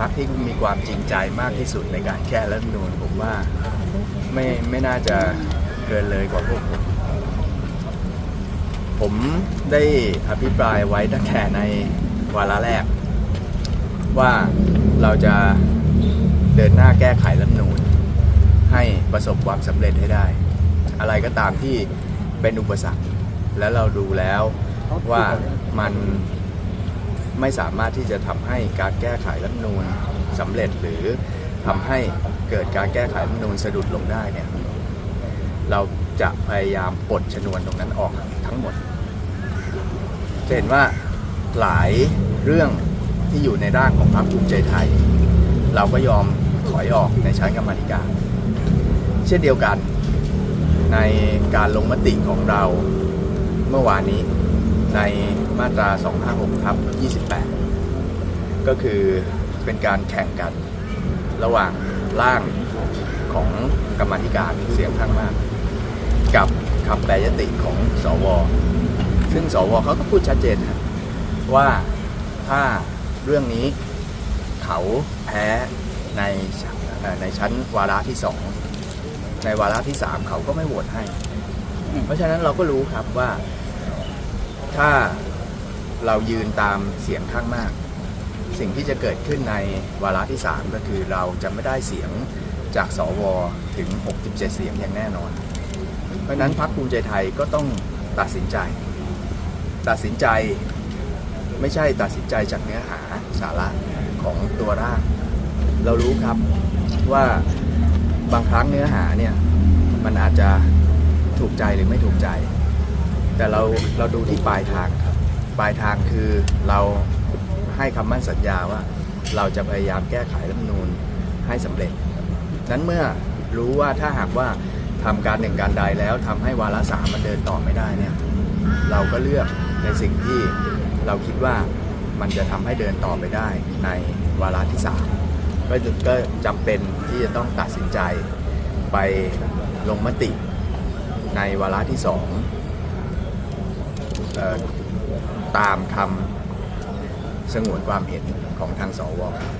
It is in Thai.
พักที่มีความจริงใจมากที่สุดในการแก้รัฐธรรมนูญผมว่าไม่ไม่น่าจะเกินเลยกว่าพวกผม ผมได้อภิปรายไว้ตั้งแต่ในวาระแรก ว่าเราจะเดินหน้าแก้ไขรัฐธรรมนูญให้ประสบความสำเร็จให้ได้ อะไรก็ตามที่เป็นอุปสรรค และเราดูแล้วว่ามัน ไม่สามารถที่จะทำให้การแก้ไขรัฐนูญสำเร็จหรือทำให้เกิดการแก้ไขรัฐนูญสะดุดลงได้เนี่ยเราจะพยายามปลดชนวนตรงนั้นออกทั้งหมดจะเห็นว่าหลายเรื่องที่อยู่ในร่างของพรรคภูมิใจไทย เราก็ยอมถอยออกในชั้นกรรมธิการ เช่นเดียวกันในการลงมติของเราเมื่อวานนี้ ในมาตรา 256ทับ28 ก็คือเป็นการแข่งกันระหว่างร่างของกรรมธิการเสียงข้างมาก กับคำแปรยติของสว ซึ่งสวเขาก็พูดชัดเจนว่าถ้าเรื่องนี้เขาแพ้ในในชั้นวาระที่สองในวาระที่สามเขาก็ไม่โหวตให้ เพราะฉะนั้นเราก็รู้ครับว่า ถ้าเรายืนตามเสียงข้างมาก สิ่งที่จะเกิดขึ้นในวาระที่ 3 ก็คือเราจะไม่ได้เสียงจากสวถึง 67 เสียงอย่างแน่นอน เพราะฉะนั้นพรรคภูมิใจไทยก็ต้องตัดสินใจ ตัดสินใจไม่ใช่ตัดสินใจจากเนื้อหาสาระของตัวร่าง เรารู้ครับว่าบางครั้งเนื้อหาเนี่ยมันอาจจะถูกใจหรือไม่ถูกใจ แต่เราเราดูที่ปลายทางครับ ปลายทางคือเราให้คำมั่นสัญญาว่า เราจะพยายามแก้ไขรัฐธรรมนูญให้สำเร็จ นั้นเมื่อรู้ว่าถ้าหากว่าทำการหนึ่งการใดแล้วทำให้วาระสามมันเดินต่อไม่ได้เนี่ย เราก็เลือกในสิ่งที่เราคิดว่ามันจะทำให้เดินต่อไปได้ในวาระที่สามก็จะก็จำเป็นที่จะต้องตัดสินใจไปลงมติในวาระที่สอง ตามคำสงวนความเห็นของทางสวครับ